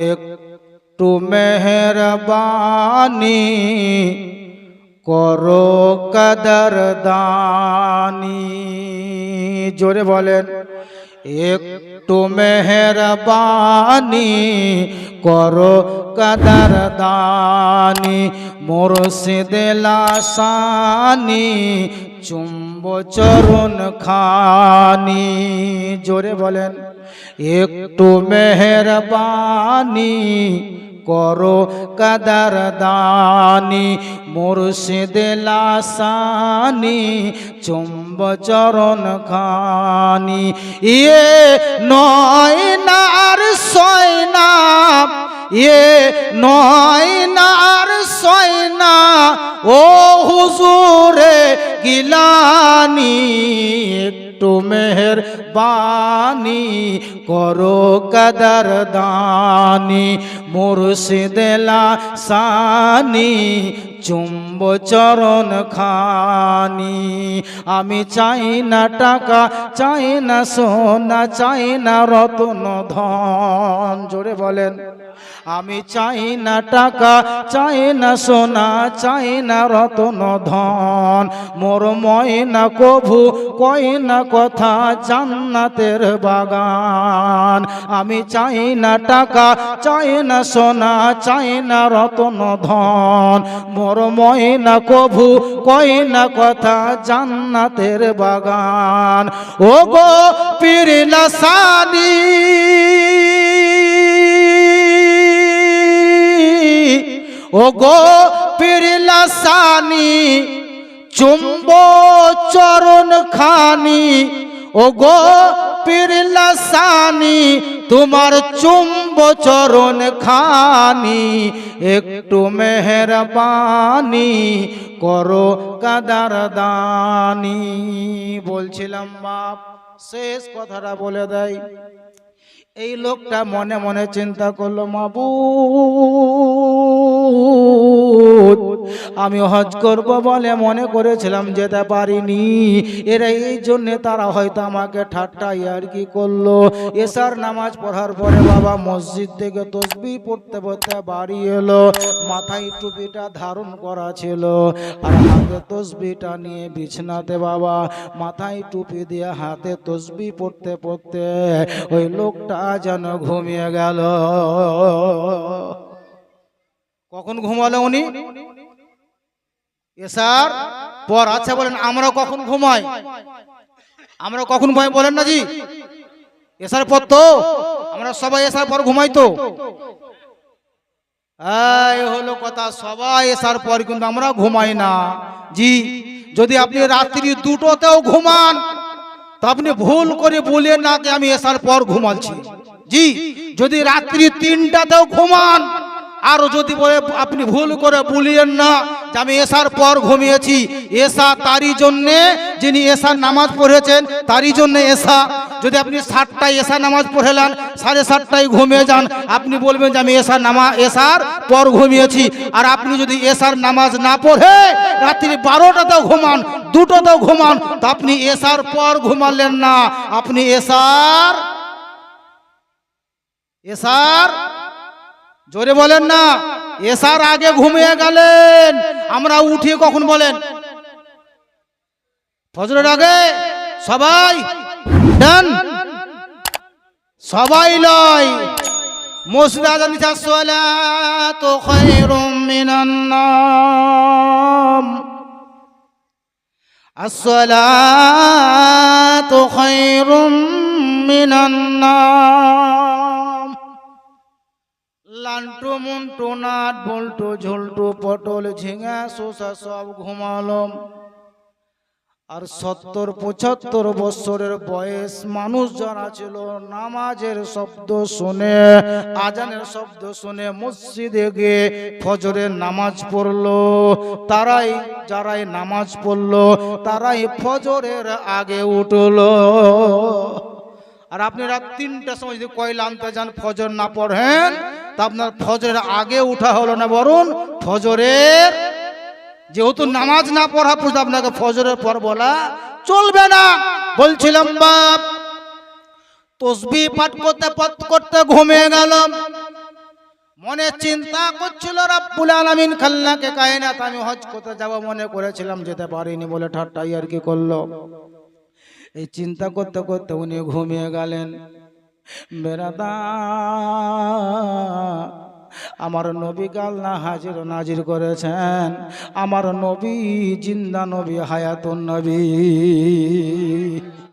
একটু মেহরবানি করো কদর দানি। জোরে বলেন, একটু মেহরবানি করো কদর দানি মোর মুর্শিদ লাসানি চুম্ব চরণ খানি, জোরে বলেন, একটু মেহরবানি করো কদর দানি, মুর্শিদ লাসানি, চুম্ব চরণ খানি। ইয়ে নয় নার সয়না ইয়ে নয় নার সয়না ও হুজুরে গিলানি একটু মেহের বানি করো কদর দানি মুর্শিদেলা সানি চুম্ব চরণ খানি। আমি চাই না টাকা, চাই না সোনা, চাই না রতন ধন। জোরে বলেন। আমি চাই না টাকা, চাই না সোনা, চাই না রতন ধন। মোর ময়না কভু কই না কথা, জান্নাতের বাগান। আমি চাই না টাকা, চাই না সোনা, চাই না রতন ধন। মোর ময়না কভু কই না কথা জান্নাতের বাগান। ও গো পিরিলা সানি ও গো পিরলা সানি চুম্ব চরণ খানি ও গো পিরলা সানি তোমার চুম্ব চরণ খানি, একটু মেহরবানি করো কাদার দানি। বলছিলাম, বাপ, শেষ কথাটা বলে দেয়। এই লোকটা মনে মনে চিন্তা করল মাবু আমি হজ করব বলে মনে করেছিলাম যেতে পারিনি। এরা এই জন্যে তারা হয়তো আমাকে ঠাট্টা আর কি করল। এসার নামাজ পড়ার পরে বাবা মসজিদ থেকে তসবি পড়তে পড়তে বাড়ি এলো, মাথায় টুপিটা ধারণ করা ছিল আর হাতে তসবিটা নিয়ে বিছনাতে বাবা মাথায় টুপি দিয়ে হাতে তসবি পড়তে পড়তে ওই লোকটা যেন ঘুমিয়ে গেল। কখন ঘুমালো উনি? এসার পর আচ্ছা বলেন, আমরা কখন ঘুমাই? আমরা কখন ঘুমাই বলেন না জি? এসার পর তো, আমরা সবাই এসার পর ঘুমাই তো। হলো কথা, সবাই এসার পর কিন্তু আমরা ঘুমাই না। জি, যদি আপনি রাত্রি দুটোতেও ঘুমান আপনি ভুল করে বলে না আমি এসার পর ঘুমাচ্ছি জি, যদি রাত্রি তিনটাতেও ঘুমান, আর যদি বলে আপনি ভুল করে বলিয়েন না যে আমি এসার পর ঘুমিয়েছি, এসা তারই জন্যে যিনি এসার নামাজ পড়েছেন, তারই জন্যে এসা যদি আপনি সাতটায় এসা নামাজ পড়েলেন সাড়ে সাতটায় ঘুমিয়ে যান, আপনি বলবেন যে আমি এসার নামা এসার পর ঘুমিয়েছি। আর আপনি যদি এসার নামাজ না পড়ে, রাত্রি বারোটাতেও ঘুমান, দুটোতেও ঘুমান, তো আপনি এসার পর ঘুমালেন না। আপনি এসার এসার জোরে বলেন না এসার আগে ঘুমিয়ে গেলেন। আমরা উঠিয়ে কখন বলেন? ফজরের আগে? সবাই? সবাই লয় মসজিদ আজান দিছে সালাতু খায়রুম মিনান নাম الصلاة خير من النوم লান্টু মুন্টু নাট বল্টু ঝোলটু পটল ঝিঙা শোষা সব ঘুমালো আর সত্তর পঁচাত্তর বছরের বয়স মানুষ যারা ছিল, নামাজের শব্দ শুনে, আজানের শব্দ শুনে মসজিদে গিয়ে ফজরের নামাজ পড়ল। তারাই, যারাই নামাজ পড়ল, তারাই ফজরের আগে উঠল। আর আপনি রাত তিনটার সময় যদি কয়লা আনতে যান, ফজর না পড়েন, তা আপনার ফজরের আগে উঠা হলো না বরং ফজরের যেহেতু নামাজ না পড়া পর্যন্ত আপনাকে ফজরের পর বলা চলবে না। বলছিলাম বাপ তসবি পাঠ করতে পাঠ করতে ঘুমিয়ে গেলাম। মনে চিন্তা করছিল রাব্বুল আলামিন খাল্লাকে কায়নাত আমি হজ করতে যাব মনে করেছিলাম যেতে পারিনি বলে ঠাট্টাই আর কি করল? এই চিন্তা করতে করতে উনি ঘুমিয়ে গেলেন। বেরাদা আমার নবী আল্লাহ হাজির নাজির করেছেন। আমার নবী জিন্দা নবী হায়াতুন নবী।